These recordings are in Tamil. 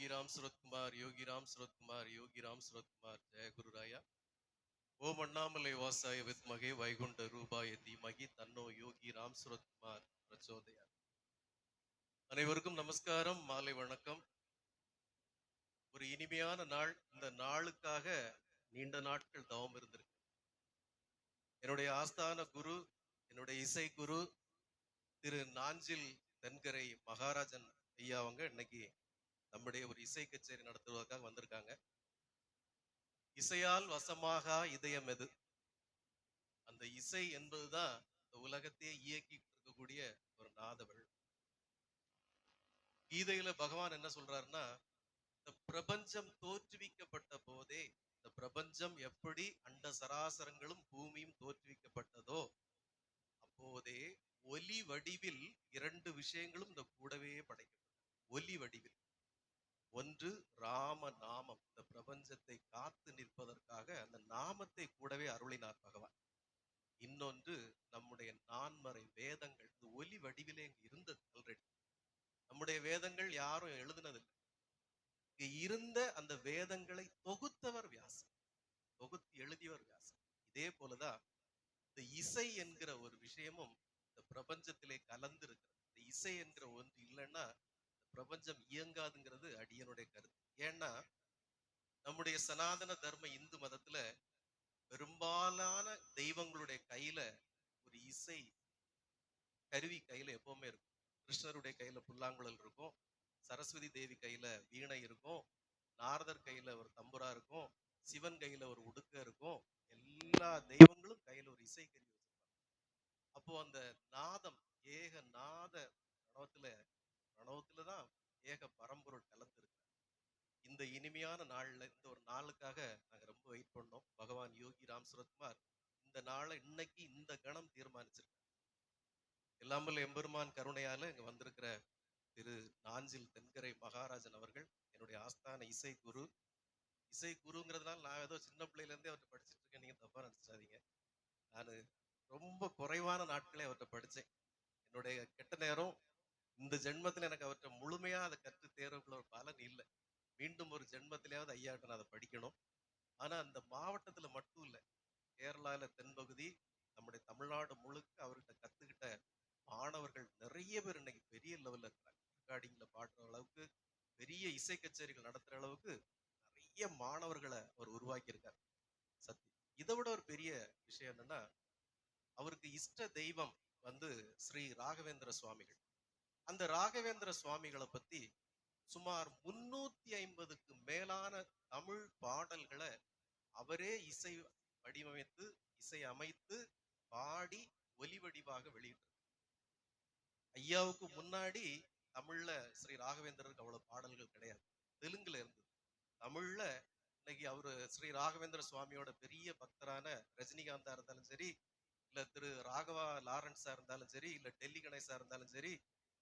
யோகிராம் சுரத்குமார் யோகிராம் சுரத்குமார் யோகிராம் சுரத்குமார். ஜெய குருராயா. ஓம் அண்ணாமலை வாசாய வித்மகே வைகுண்ட ரூபாய தீமகி தன்னோ யோகி ராம் சுரத்குமார். பிரச்சோதயா. அனைவருக்கும் நமஸ்காரம். மாலை வணக்கம். ஒரு இனிமையான நாள். இந்த நாளுக்காக நீண்ட நாட்கள் தவம் இருந்திருக்கு. என்னுடைய ஆஸ்தான குரு என்னுடைய இசை குரு திரு நாஞ்சில் தென்கரை மகாராஜன் ஐயா அவங்க இன்னைக்கு நம்முடைய ஒரு இசை கச்சேரி நடத்துவதற்காக வந்திருக்காங்க. இசையால் வசமாக இதயம் எது? அந்த இசை என்பதுதான் இந்த உலகத்தையே இயக்கி இருக்கக்கூடிய ஒரு நாதவள். கீதையில பகவான் என்ன சொல்றாருன்னா இந்த பிரபஞ்சம் தோற்றுவிக்கப்பட்ட போதே இந்த பிரபஞ்சம் எப்படி அண்ட சராசரங்களும் பூமியும் தோற்றுவிக்கப்பட்டதோ அப்போதே ஒலி வடிவில் இரண்டு விஷயங்களும் இந்த கூடவே படைக்கப்பட்டது. ஒலி வடிவில். ஒன்று ராம நாமம் இந்த பிரபஞ்சத்தை காத்து நிற்பதற்காக அந்த நாமத்தை கூடவே அருளினார் பகவான். இன்னொன்று நம்முடைய நான்மறை வேதங்கள். இந்த ஒலி வடிவிலே இங்க இருந்தது ஆல்ரெடி நம்முடைய வேதங்கள் யாரும் எழுதுனதில்லை. இங்க இருந்த அந்த வேதங்களை தொகுத்தவர் வியாசர். தொகுத்து எழுதியவர் வியாசர். இதே போலதான் இந்த இசை என்கிற ஒரு விஷயமும் இந்த பிரபஞ்சத்திலே கலந்து இருக்கிறது இந்த இசை என்கிற ஒன்று இல்லைன்னா பிரபஞ்சம் இயங்காதுங்கிறது அடியனுடைய கருத்து. ஏன்னா நம்முடைய சனாதன தர்ம இந்து மதத்துல பெரும்பாலான தெய்வங்களுடைய கையில ஒரு இசை கருவி கையில எப்பவுமே இருக்கும். கிருஷ்ணருடைய கையில புல்லாங்குழல் இருக்கும் சரஸ்வதி தேவி கையில வீணை இருக்கும் நாரதர் கையில ஒரு தம்புரா இருக்கும் சிவன் கையில ஒரு உடுக்க இருக்கும் எல்லா தெய்வங்களும் கையில ஒரு இசை கருவி வச்சிருப்பாங்க. அப்போ அந்த நாதம் ஏக நாத நடத்துல பிரணவத்துல தான் ஏக பரம்பொருள் கலந்துருக்கு இந்த இனிமையான நாள்ல இந்த ஒரு நாளுக்காக நாங்க ரொம்ப வெயிட் பண்ணோம். பகவான் யோகி ராம் சுரத்குமார் இந்த நாளை இன்னைக்கு இந்த கணம் தீர்மானிச்சிருக்காங்க எல்லாமல் எம்பெருமான் கருணையால இங்க வந்திருக்கிற திரு நாஞ்சில் தென்கரை மகாராஜன் அவர்கள் என்னுடைய ஆஸ்தான இசை குரு. இசை குருங்கிறதுனால நான் ஏதோ சின்ன பிள்ளையில இருந்தே அவர்கிட்ட படிச்சிட்டு இருக்கேன். நீங்க தப்பா நினைச்சிடாதீங்க. நான் ரொம்ப குறைவான நாட்களே அவர்கிட்ட படிச்சேன். என்னுடைய கெட்ட நேரம் இந்த ஜென்மத்துல எனக்கு அவர்கிட்ட முழுமையாக அதை கற்று தேர்வுக்குள்ள ஒரு பலன் இல்லை. மீண்டும் ஒரு ஜென்மத்திலேயாவது ஐயாட்ட நான் அதை படிக்கணும். ஆனா அந்த மாவட்டத்துல மட்டும் இல்லை. கேரளால தென்பகுதி நம்முடைய தமிழ்நாடு முழுக்க அவர்கிட்ட கத்துக்கிட்ட மாணவர்கள் நிறைய பேர் இன்னைக்கு பெரிய லெவல்ல இருக்கிறாங்க. ரெக்கார்டிங்ல பாடுற அளவுக்கு பெரிய இசை கச்சேரிகள் நடத்துற அளவுக்கு நிறைய மாணவர்களை அவர் உருவாக்கி சத்தி இதை விட ஒரு பெரிய விஷயம் என்னன்னா அவருக்கு இஷ்ட தெய்வம் வந்து ஸ்ரீ ராகவேந்திர சுவாமிகள். அந்த ராகவேந்திர சுவாமிகளை பத்தி சுமார் முன்னூத்தி ஐம்பதுக்கு மேலான தமிழ் பாடல்களை அவரே இசை வடிவமைத்து இசை அமைத்து பாடி ஒலி வடிவாக வெளியிட்டார் ஐயாவுக்கு முன்னாடி தமிழ்ல ஸ்ரீ ராகவேந்திரருக்கு அவ்வளவு பாடல்கள் கிடையாது. தெலுங்குல இருந்தது. தமிழ்ல இன்னைக்கு அவரு ஸ்ரீ ராகவேந்திர சுவாமியோட பெரிய பக்தரான ரஜினிகாந்தா இருந்தாலும் சரி இல்ல திரு ராகவா லாரன்ஸா இருந்தாலும் சரி இல்ல டெல்லி கணேசா இருந்தாலும் சரி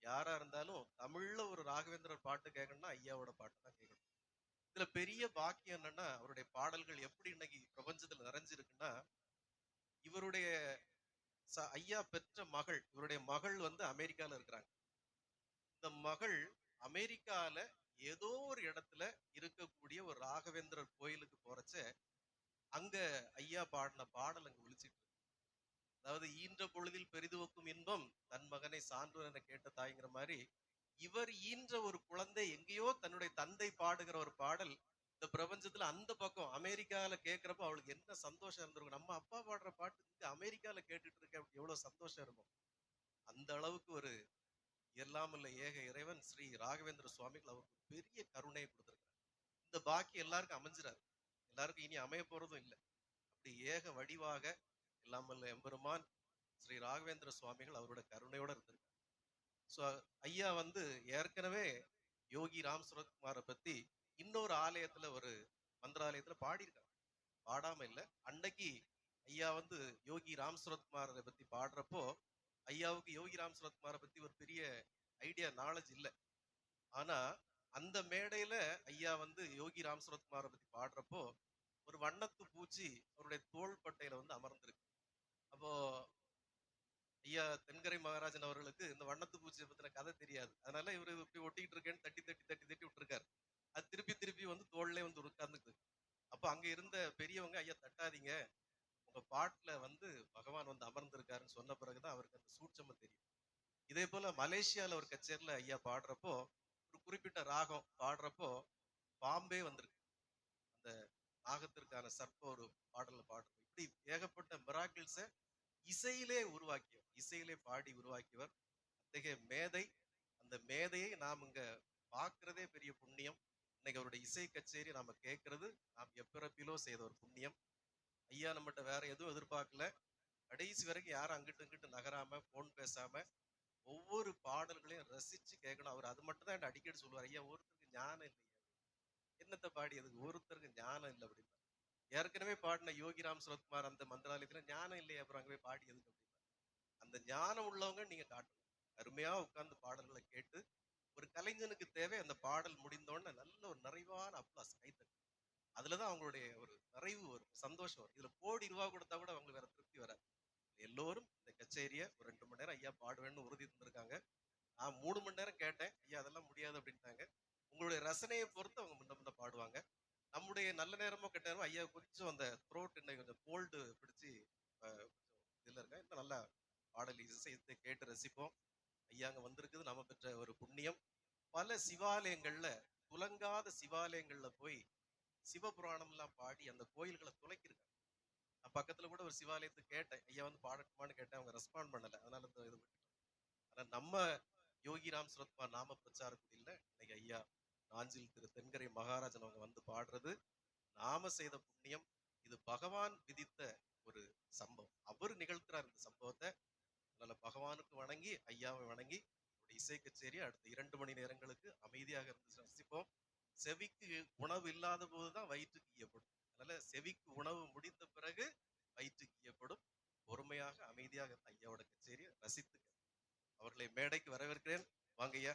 யாரா இருந்தாலும் தமிழ்ல ஒரு ராகவேந்திரர் பாட்டு கேட்கணும்னா ஐயாவோட பாட்டு தான் கேட்கணும் இதுல பெரிய பாக்கியம் என்னன்னா அவருடைய பாடல்கள் எப்படி இன்னைக்கு பிரபஞ்சத்துல நிறைஞ்சிருக்குன்னா இவருடைய ஐயா பெற்ற மகள் இவருடைய மகள் வந்து அமெரிக்கால இருக்கிறாங்க. இந்த மகள் அமெரிக்கால ஏதோ ஒரு இடத்துல இருக்கக்கூடிய ஒரு ராகவேந்திரர் கோயிலுக்கு போறச்ச அங்க ஐயா பாடின பாடல் அங்க ஒழிச்சிட்டு அதாவது ஈன்ற பொழுதில் பெரிதுவக்கும் இன்பம் தன் மகனை சான்றோர் என கேட்ட தாய்ங்கிற மாதிரி இவர் ஈன்ற ஒரு குழந்தை எங்கேயோ தன்னுடைய தந்தை பாடுகிற ஒரு பாடல் இந்த பிரபஞ்சத்துல அந்த பக்கம் அமெரிக்கால கேட்கிறப்ப அவளுக்கு என்ன சந்தோஷம் இருந்திருக்கும். நம்ம அப்பா பாடுற பாட்டு இங்க அமெரிக்கால கேட்டுட்டு இருக்க அப்படி எவ்வளவு சந்தோஷம் இருக்கும். அந்த அளவுக்கு ஒரு எல்லாம் ஏக இறைவன் ஸ்ரீ ராகவேந்திர சுவாமிகள் அவருக்கு பெரிய கருணையை கொடுத்திருக்காரு இந்த பாக்கி எல்லாருக்கும் அமைஞ்சிராது. எல்லாருக்கும் இனி அமைய போறதும் இல்லை. அப்படி ஏக வடிவாக இல்லாமல் எம்பெருமான் ஸ்ரீ ராகவேந்திர சுவாமிகள் அவரோட கருணையோட இருந்திருக்காங்க ஸோ ஐயா வந்து ஏற்கனவே யோகி ராம் சுரத்குமாரை பத்தி இன்னொரு ஆலயத்துல ஒரு மந்திராலயத்துல பாடியிருக்காங்க பாடாம இல்ல. அன்னைக்கு ஐயா வந்து யோகி ராம் சுரத்குமாரை பத்தி பாடுறப்போ ஐயாவுக்கு யோகி ராம் சுரத்குமாரை பத்தி ஒரு பெரிய ஐடியா நாலேஜ் இல்லை. ஆனா அந்த மேடையில ஐயா வந்து யோகி ராம் சுரத்குமாரை பத்தி பாடுறப்போ ஒரு வண்ணத்து பூச்சி அவருடைய தோள் பட்டையில வந்து அமர்ந்திருக்கு. அப்போ ஐயா தென்கரை மகாராஜன் அவர்களுக்கு இந்த வண்ணத்து பூச்சியை பத்தின கதை தெரியாது. அதனால இவரு இப்படி ஒட்டிக்கிட்டு இருக்கேன்னு தட்டி தட்டி தட்டி தட்டி விட்டுருக்காரு. அது திருப்பி திருப்பி வந்து தோல்லே வந்து உட்கார்ந்துக்குது. அப்போ அங்க இருந்த பெரியவங்க ஐயா தட்டாதீங்க. உங்க பாட்டுல வந்து பகவான் வந்து அமர்ந்திருக்காருன்னு சொன்ன பிறகுதான் அவருக்கு அந்த சூட்சமம் தெரியும். இதே போல மலேசியால ஒரு கச்சேரியில ஐயா பாடுறப்போ ஒரு குறிப்பிட்ட ராகம் பாடுறப்போ பாம்பே வந்திருக்கு. அந்த நாகத்திற்கான சர்ப்ப ஒரு பாடல்ல பாடுறது இப்படி ஏகப்பட்ட மிராக்கிள்ஸ இசையிலே உருவாக்கியவர் இசையிலே பாடி உருவாக்கியவர். அத்தகைய மேதை அந்த மேதையை நாம் இங்க பார்க்கறதே பெரிய புண்ணியம். இன்னைக்கு அவருடைய இசை கச்சேரி நாம கேட்கறது நாம் எப்பிறப்பிலோ செய்த ஒரு புண்ணியம். ஐயா நம்மகிட்ட வேற எதுவும் எதிர்பார்க்கல. கடைசி வரைக்கும் யாரும் அங்கிட்டு இங்கிட்டு நகராம போன் பேசாம ஒவ்வொரு பாடல்களையும் ரசிச்சு கேட்கணும். அவர் அது மட்டும் தான் அடிக்கடி சொல்லுவார் ஐயா ஒருத்தருக்கு ஞானம் இல்லையா. என்னத்தை பாடியதுக்கு ஒருத்தருக்கு ஞானம் இல்லை அப்படின்னு ஏற்கனவே பாடின யோகிராம் சுரத்குமார் அந்த மந்திராலயத்துல ஞானம் இல்லையா அப்புறம் அங்கே போய் பாடியதுக்கு அப்படின்னா அந்த ஞானம் உள்ளவங்க நீங்க காட்டணும். அருமையா உட்கார்ந்து பாடல்களை கேட்டு ஒரு கலைஞனுக்கு தேவை அந்த பாடல் முடிந்தோடனே நல்ல ஒரு நிறைவான அப்ளாஸ் கைத்தட்டு அதுலதான் அவங்களுடைய ஒரு நிறைவு வரும் சந்தோஷம் வரும். இதுல கோடி ரூபா கொடுத்தா கூட அவங்களுக்கு வேற திருப்தி வராது. எல்லோரும் இந்த கச்சேரியை ஒரு ரெண்டு மணி நேரம் ஐயா பாடுவேன்னு உறுதி தந்திருக்காங்க. நான் மூணு மணி நேரம் கேட்டேன் ஐயா அதெல்லாம் முடியாது அப்படின்ட்டாங்க. உங்களுடைய ரசனையை பொறுத்து அவங்க முன்ன முன்ன பாடுவாங்க. நம்முடைய நல்ல நேரமோ கெட்ட நேரமோ ஐயா கொஞ்சம் அந்த த்ரோட் இன்னைக்கு கொஞ்சம் கோல்டு பிடிச்சி இதில் இருக்கேன். இதுல இன்னும் நல்லா பாடல் இசையத்தை கேட்டு ரசிப்போம். ஐயா அங்க வந்திருக்குது. நம்ம பெற்ற ஒரு புண்ணியம். பல சிவாலயங்கள்ல துலங்காத சிவாலயங்கள்ல போய் சிவபுராணம் எல்லாம் பாடி அந்த கோயில்களை துளைக்கிருக்காங்க நான் பக்கத்துல கூட ஒரு சிவாலயத்தை கேட்டேன். ஐயா வந்து பாடட்டுமான்னு கேட்டேன். அவங்க ரெஸ்பாண்ட் பண்ணல. அதனால இந்த இது விட்டுட்டோம். ஆனா நம்ம யோகிராம் சுரத்மா நாம பிரச்சார குடியில இன்னைக்கு ஐயா நாஞ்சில் திரு தென்கரை மகாராஜன் அவங்க வந்து பாடுறது நாம செய்த புண்ணியம் இது பகவான் விதித்த ஒரு சம்பவம். அவர் நிகழ்த்துறார் இந்த சம்பவத்தை. அதனால பகவானுக்கு வணங்கி ஐயாவை வணங்கி இசை கச்சேரி அடுத்த இரண்டு மணி நேரங்களுக்கு அமைதியாக இருந்து ரசிப்போம். செவிக்கு உணவு இல்லாத போதுதான் வயிற்றுக்கு ஈயப்படும் அதனால செவிக்கு உணவு முடிந்த பிறகு வயிற்றுக்கு ஈயப்படும் பொறுமையாக அமைதியாக ஐயாவோட கச்சேரியை ரசித்துக்க. அவர்களை மேடைக்கு வரவேற்கிறேன். வாங்க ஐயா